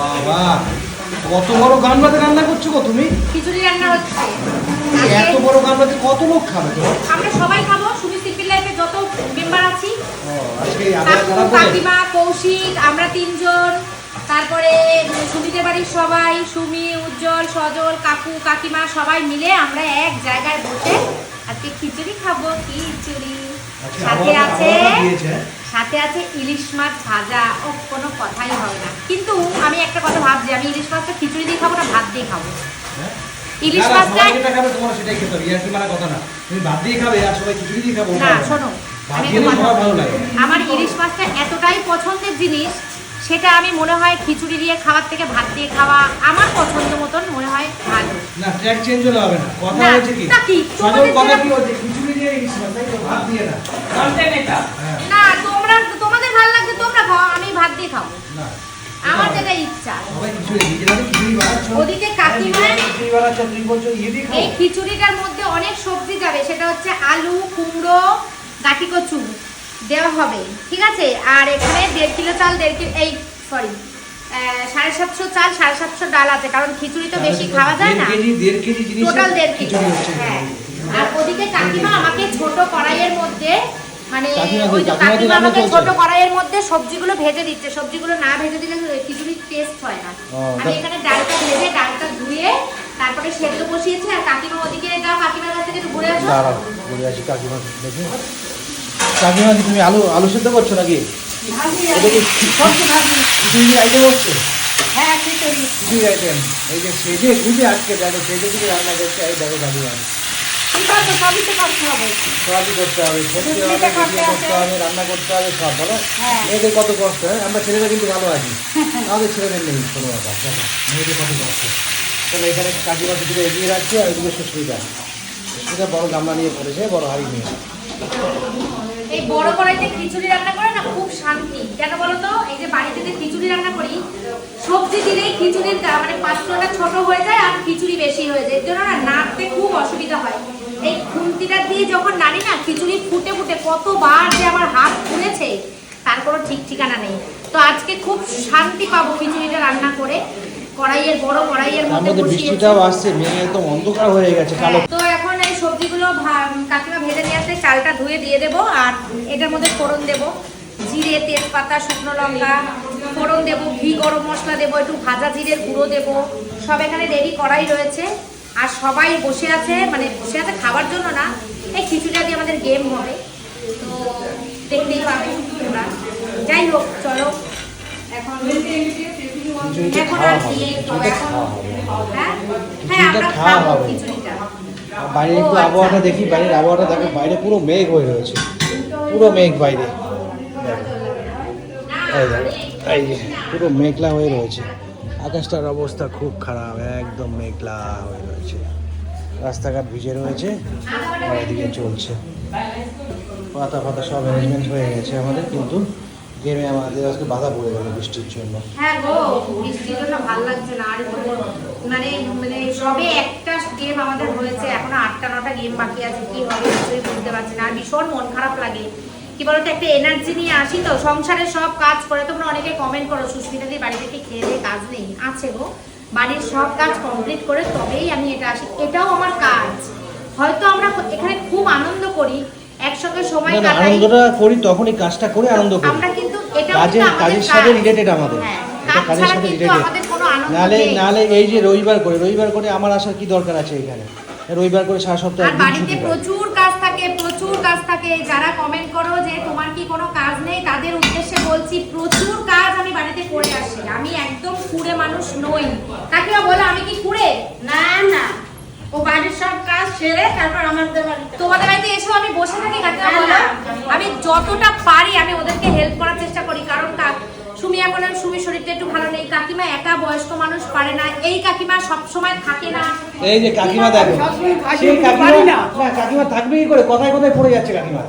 বাবা কত বড় গামলাতে রান্না করছ গো তুমি? খিচুড়ি রান্না হচ্ছে। এত বড় গামলাতে কত লোক খাবে তো আমরা সবাই খাব সুমি সিম্পল লাইফে যত মেম্বার আছি। আজকে কাকিমা কৌশিক আমরা তিনজন। তারপরে সুমিদের বাড়ির সবাই সুমি উজ্জ্বল সজল কাকু কাকিমা সবাই মিলে আমরা এক জায়গায় বসে আজকে খিচুড়ি খাব। খিচুড়ি। সাথে আছে? সাথে আছে ইলিশ মাছ ভাজা। ও কোনো কথাই হবে না। কিন্তু আমি একটা কথা ভাবছি আমি ইলিশ মাছটা খিচুড়ি দিয়ে খাব না ভাত দিয়ে খাব? ইলিশ না, না, মাছটা যেটা খাবে তোমার সেটাই খেতে হবে। ইয়ার্কি মারা কথা না। তুমি ভাত দিয়ে খাবে আর সবাই খিচুড়ি দিয়ে খাব না শোনো আমি দিয়ে একটা সবার কথা ভালো বলি। লাগে আমার ইলিশ মাছটা এতটাই পছন্দের জিনিস সেটা আমি মনে হয় খিচুড়ি দিয়ে খাওয়ার থেকে ভাত দিয়ে খাওয়া আমার পছন্দ মতন মনে হয় ভালো। না ট্র্যাক চেঞ্জ হলে হবে না। কথা না, হয়েছে কি? তা কি? তোমাদের কথা কি হচ্ছে খিচুড়ি দিয়ে ইলিশ মাছ তাই তো? ভাত দিয়ে না। হ্যাঁ। না তোমরা তোমাদের ভালো লাগছে তোমরা খাও আমি ভাত দিয়ে খাব। না। আমার যেটা ইচ্ছা। ওদিকে কাকিমা খিচুড়ি বানাচ্ছ তুই বলছো ইয়ে দিয়ে খাও এই খিচুড়িটার মধ্যে অনেক সবজি যাবে সেটা হচ্ছে আলু কুমড়ো গাটি কচু। দেওয়া হবে ঠিক আছে? আর এখানে দেড় কিলো চাল দেড় কিলো এই সরি সাড়ে সাতশো চাল সাড়ে সাতশো ডাল আছে কারণ খিচুড়ি তো বেশি খাওয়া যায় না। দেড় কেজি টোটাল দেড় কিলো হ্যাঁ। আর ওদিকে কাকিমা আমাকে ছোট কড়াইয়ের মধ্যে মানে কাকিমা ওই আমাকে ছোট কড়াইয়ের মধ্যে সবজিগুলো ভেজে দিচ্ছে। সবজিগুলো না ভেজে দিলে খিচুড়ির টেস্ট হয় না। আমি এখানে ডালটা ভেজে ডালটা ধুয়ে তারপরে সেদ্ধ বসিয়েছি আর কাকিমা ওদিকে যাও কাকিমার কাছ থেকে একটু ঘুরে আসো। বলে আসি কাকিমা দেখি কাকিমা কি তুমি আলু আলু সেদ্ধ করছ নাকি? এটা কি খিচুড়ি আইটেম হচ্ছে? হ্যাঁ খিচুড়ি আইটেম। এই যে সেজে গুজে আজকে দেখো সেজে গুজে রান্না করছে এই দেখো কাকিমা সবই করতে হবে। করতে হবে করতে রান্না করতে হবে সব বলো? হ্যাঁ। মেয়েদের কত কষ্ট হ্যাঁ? আমরা ছেলেরা কিন্তু ভালো আছি। আমাদের ছেলেদের নেই কোনো ব্যাপার দেখো মেয়েদের কত কষ্ট। তাহলে এখানে কাকিমা কিছুটা এগিয়ে রাখছি আর এদিকে সুস্মিতা সুস্মিতা বড় গামলা নিয়ে পড়েছে বড় হাড়ি নিয়ে। এই বড় কড়াইতে খিচুড়ি রান্না করে না খুব শান্তি। কেন বলো তো এই যে বাড়িতে যে খিচুড়ি রান্না করি সবজি দিলেই খিচুড়ির মানে পাত্রটা ছোট হয়ে যায় আর খিচুড়ি বেশি হয়ে যায়। এর জন্য না নাড়তে খুব অসুবিধা হয়। এই খুন্তিটা দিয়ে যখন নাড়ি না খিচুড়ি ফুটে ফুটে কতবার যে আমার হাত ফুলেছে তার কোনো ঠিক ঠিকানা নেই। তো আজকে খুব শান্তি পাবো খিচুড়িটা রান্না করে। কড়াইয়ের বড় কড়াইয়ের মধ্যে বৃষ্টিটাও আসছে মেয়ে একদম অন্ধকার হয়ে গেছে কালো হ্যাঁ, তো সবজিগুলো কাকিমা ভেজে নিয়ে আসলে চালটা ধুয়ে দিয়ে দেবো আর এটার মধ্যে ফোড়ন দেবো। জিরে তেজপাতা শুকনো লঙ্কা ফোড়ন দেবো ঘি গরম মশলা দেবো একটু ভাজা জিরের গুঁড়ো দেবো। সব এখানে রেডি করাই রয়েছে। আর সবাই বসে আছে মানে বসে আছে খাবার জন্য না এই খিচুড়িটা দিয়ে আমাদের গেম হবে। তো দেখতেই পাবে তোমরা। যাই হোক চলো। এখন এখন আর কি এখন হ্যাঁ? হ্যাঁ আমরা খাব। খিচুড়িটা। বাইরে একটু। আবহাওয়াটা দেখি, বাইরের আবহাওয়াটা দেখো, বাইরে পুরো মেঘ হয়ে রয়েছে। পুরো মেঘ বাইরে। এই যে পুরো মেঘলা হয়ে রয়েছে। আকাশটার অবস্থা খুব খারাপ, একদম মেঘলা হয়ে রয়েছে। রাস্তাঘাট ভিজে রয়েছে, আর এদিকে চলছে। পাতা ফাতা সব অ্যারেঞ্জমেন্ট হয়ে গেছে আমাদের, কিন্তু গেমে আমাদের আজকে বাধা পড়ে গেল বৃষ্টির জন্য। হ্যাঁ গো বৃষ্টির জন্য ভালো লাগছে না, আর মানে মানে সবে একটা গেম আমাদের হয়েছে এখনও আটটা নটা গেম বাকি আছে কি হবে কিছুই বুঝতে পারছি না। আর ভীষণ মন খারাপ লাগে। কি বলতো একটা এনার্জি নিয়ে আসি তো সংসারের সব কাজ করে তোমরা অনেকে কমেন্ট করো সুস্মিতা দিয়ে বাড়ি থেকে খেয়ে দিয়ে কাজ নেই আছে গো। বাড়ির সব কাজ কমপ্লিট করে তবেই আমি এটা আসি। এটাও আমার কাজ। হয়তো আমরা এখানে খুব আনন্দ করি একসঙ্গে সময় কাটাই। আনন্দটা করি তখনই কাজটা করে আনন্দ করি। আমরা কিন্তু এটা কাজের কাজের সাথে রিলেটেড আমাদের। হ্যাঁ, কাজ কাজের ছাড়া সাথে কিন্তু রিলেটেড নালে নালে এই যে রবিবার করে রবিবার করে আমার আসার কি দরকার আছে এখানে? রবিবার করে সারা সপ্তাহে আর বাড়িতে প্রচুর কাজ থাকে প্রচুর কাজ থাকে। যারা কমেন্ট করো যে তোমার কি কোনো কাজ নেই তাদের উদ্দেশ্যে বলছি প্রচুর কাজ আমি বাড়িতে করে আসি। আমি একদম কুড়ে মানুষ নই। কাকিমা বলো আমি কি কুড়ে? না না। ও বাড়ির সব কাজ সেরে তারপর আমাদের বাড়িতে। তোমাদের বাড়িতে এসেও আমি বসে থাকি কাকিমা বলো। আমি যতটা পারি আমি ওদেরকে হেল্প করার চেষ্টা করি কারণ সুমি এখন আর সুমির শরীরটা একটু ভালো নেই। কাকিমা একা বয়স্ক মানুষ পারে না। এই কাকিমা সব সময় থাকে না। এই যে কাকিমা দেখো। সেই কাকিমা না। কাকিমা থাকবে কি করে? কথায় কথায় পড়ে যাচ্ছে কাকিমা।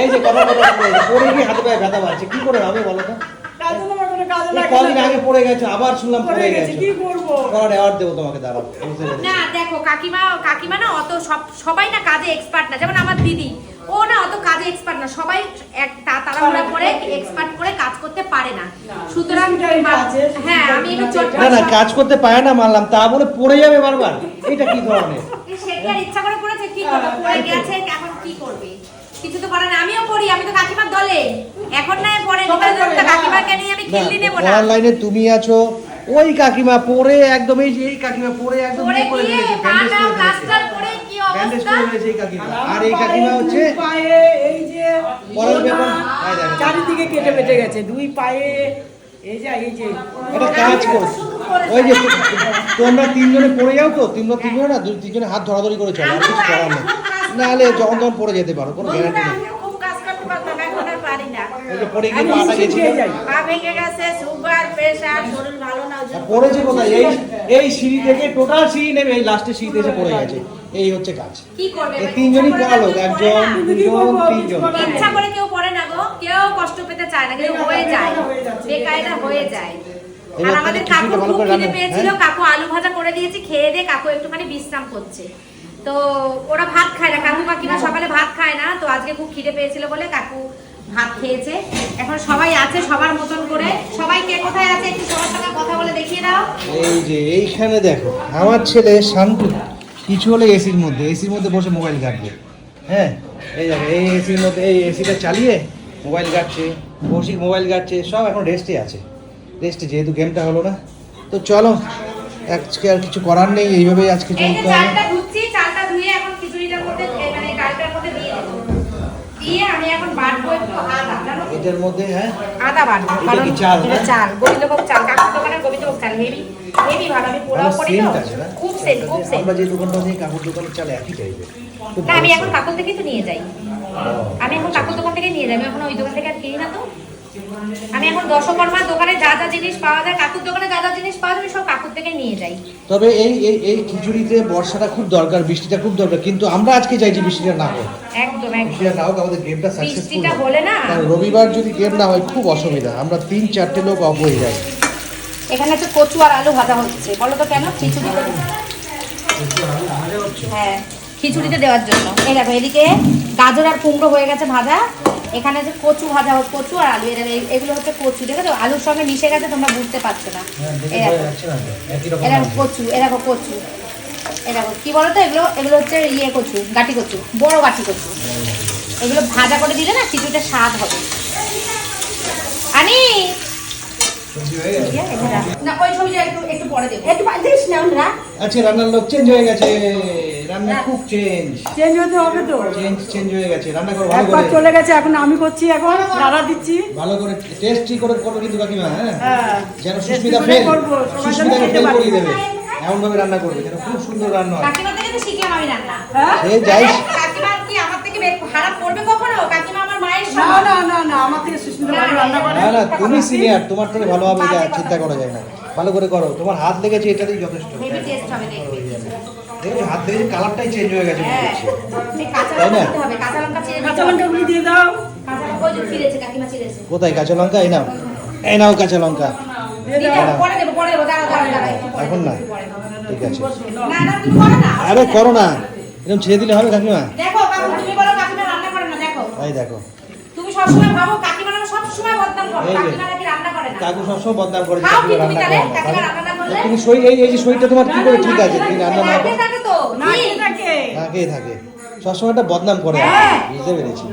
এই যে কথা কথা পড়ে গিয়ে হাতে পায়ে ব্যথা পাচ্ছে কি করে হবে বলো তো তার জন্য আমার কোনো কাজে এই কদিন আগে পড়ে গেছে আবার শুনলাম পড়ে পড়ে গেছে, গেছে। কি করব? অ্যাওয়ার্ড দেবো তোমাকে দাঁড়াও না দেখো কাকিমা কাকিমা না অত সব সবাই না কাজে এক্সপার্ট না। যেমন আমার দিদি ও না অত কাজে এক্সপার্ট না। সবাই এক তাড়াহুড়া করে এক্সপার্ট করে কাজ করতে পারে না। সুতরাং হ্যাঁ আমি একটু চটপট না না কাজ করতে পারে না মানলাম তা বলে পড়ে যাবে বারবার। এটা কি ধরনের? সে ইচ্ছা করে করেছে কি করবে? পড়ে গেছে এখন কি করবে? কিছু তো করার আমিও পড়ি আমি তো কাকিমার দলে। এখন না পরে পড়ে। কাকিমাকে নিয়ে আমি খিল্লি নেব না। পড়ার লাইনে তুমি আছো। ওই কাকিমা পড়ে একদম এই যে এই কাকিমা পড়ে একদম করে ব্যান্ডেজ করে ব্যান্ডেজ করে ফেলেছে এই কাকিমা। আর এই কাকিমা হচ্ছে পায়ে এই যে পরের ব্যাপার। চারিদিকে কেটে বেটে গেছে দুই পায়ে এই যে এই যে। কাজ কর। ওই যে তোমরা তিনজনে পড়ে যাও তো? তোমরা তিনজনে না দুই তিনজনে হাত ধরাধরি করে চলো আর কিছু করার নেই। নাহলে যখন তখন পড়ে যেতে পারো কোনো গ্যারান্টি নেই। পড়েছে কোথায় এই এই সিঁড়ি থেকে টোটাল সিঁড়ি এই সিঁড়িতে এসে পড়ে গেছে। এই হচ্ছে কাজ। এই তিনজনই পড়ালো কেউ একজন দুজন তিনজন। ইচ্ছা করে কেউ পড়ে না গো। কেউ কষ্ট পেতে চায় না কিন্তু হয়ে যায়। বেকায়দা হয়ে যায়। আর আমাদের তাহলে কাকু খুব খিদে পেয়েছিল হ্যাঁ? কাকু আলু ভাজা করে দিয়েছি খেয়ে দিয়ে কাকু একটুখানি বিশ্রাম করছে। তো ওরা ভাত খায় না কাকু কাকিমা সকালে ভাত খায় না তো আজকে খুব খিদে পেয়েছিল বলে কাকু ভাত খেয়েছে। এখন সবাই আছে সবার মতন করে। সবাই কে কোথায় আছে একটু সবার সঙ্গে কথা বলে দেখিয়ে দাও। এই যে এইখানে দেখো আমার ছেলে শান্তু কিছু হলে এসির মধ্যে এসির মধ্যে বসে মোবাইল ঘাটবে। হ্যাঁ? এই দেখো এই এসির মধ্যে এই এসিটা চালিয়ে মোবাইল ঘাটছে বসি মোবাইল ঘাটছে সব এখন রেস্টে আছে। রেস্টে যেহেতু গেমটা হলো না। তো চলো আজকে আর কিছু করার নেই এইভাবেই আজকে চলতে হবে। দিয়ে আমি এখন বাটবো একটু আদা। জানো? এটার মধ্যে হ্যাঁ? আদা বাটবো কারণ চাল, চাল। গোবিন্দভোগ চাল। কাকুর গোবিন্দভোগ চাল হেভি হেভি ভালো। আমি পোলাও করি তো। খুব সেন্ট খুব সেন্ট। আমরা যে দোকানটা নিয়ে কাকুর দোকানের চাল একই খুব না আমি এখন। কাকুর থেকেই তো নিয়ে যাই। আমি এখন কাকুর দোকান থেকে নিয়ে যাই। আমি এখন ওই দোকান থেকে আর কিনি না তো। আমি এখন দশকর্মার দোকানে যা যা জিনিস পাওয়া যায় কাকুর দোকানে যা যা জিনিস পাওয়া যায় আমি সব কাকুর থেকে নিয়ে যাই। তবে এই এই এই খিচুড়িতে বর্ষাটা খুব দরকার বৃষ্টিটা খুব দরকার কিন্তু আমরা আজকে চাইছি বৃষ্টিটা না হোক। একদম বৃষ্টিটা না হোক আমাদের গেমটা সাকসেসফুল বৃষ্টিটা হলে না। রবিবার যদি গেম না হয় খুব অসুবিধা। আমরা তিন চারটে লোক অফ হয়ে যাই। এখানে তো কচু আর আলু ভাজা হচ্ছে। বলো তো কেন? খিচুড়ি হ্যাঁ। খিচুড়িতে দেওয়ার জন্য। এই দেখো এদিকে গাজর আর কুমড়ো হয়ে গেছে ভাজা। এখানে যে কচু ভাজা হচ্ছে কচু আর আলু এরা এগুলো হচ্ছে কচু দেখো তো আলুর সঙ্গে মিশে গেছে তোমরা বুঝতে পারছ না। হ্যাঁ, এরকম কচু এরকম কচু। এরকম কি বলতো? এগুলো এগুলো হচ্ছে ইয়ে কচু গাটি কচু বড় গাটি কচু। এগুলো ভাজা করে দিলে না খিচুড়িটা স্বাদ হবে। আনি? না ওই ছবিটা একটু একটু পরে দেবো একটু দিস না আমরা। আজকে রান্নার লোক চেঞ্জ হয়ে গেছে। রান্না খুব চেঞ্জ চেঞ্জ হতে হবে তো। চেঞ্জ চেঞ্জ হয়ে গেছে। রান্না করো ভালো করে। চলে গেছে এখন আমি করছি এখন দাদা দিচ্ছি। ভালো করে টেস্টি করে করো কিন্তু কাকিমা হ্যাঁ? হ্যাঁ। যেন সুস্মিতা ফেল করব, সবাই যেন সুস্মিতাকে ফেল করিয়ে দেবে। এমন ভাবে রান্না করবে যেন খুব সুন্দর রান্না হয়। কাকিমা থেকে তো শিখলাম আমি রান্না। হ্যাঁ? সে যাই কাকিমা কি আমার থেকে খারাপ করবে কখনো? কাকিমা আমার মায়ের সমান। না না না আমার থেকে সুস্মিতা ভালো রান্না করে? না না তুমি সিনিয়র তোমার থেকে ভালোভাবে এটা চিন্তা করা যায় না। ভালো করে করো তোমার হাত লেগেছে এটাতেই যথেষ্ট। হেভি টেস্ট হবে দেখবে দেখো হাত লেগেছে কালারটাই চেঞ্জ হয়ে গেছে হ্যাঁ তাই না? কাঁচা হবে। লঙ্কাগুলি দিয়ে দাও। কোথায় কাঁচা লঙ্কা? এই নাও। এই নাও কাঁচা লঙ্কা। হবে, এখন না। ঠিক আছে। না না তুমি করো না। আরে করো না। এরকম ছেড়ে দিলে হবে কাকিমা? দেখো তুমি বলো কাকিমা রান্না করে না দেখো। এই দেখো। তুমি সবসময় ভাবো কাকিমা নামে সবসময় বদনাম করো কাকিমা নাকি রান্না করে না কাকু সবসময় বদনাম করে যে খাও কি কাকিমা রান্না করে না। কাকিমা রান্না না করলে? তুমি সই এই এই যে শরীরটা তোমার কি করে ঠিক আছে তুমি রান্না না রাখতে করো থাকে তো না কি? থাকে না খেয়ে থাকে সবসময় একটা বদনাম করে হ্যাঁ। বুঝতে পেরেছি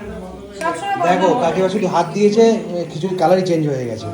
দেখো। কাকিমা শুধু হাত দিয়েছে কিছু কালারই চেঞ্জ হয়ে গেছে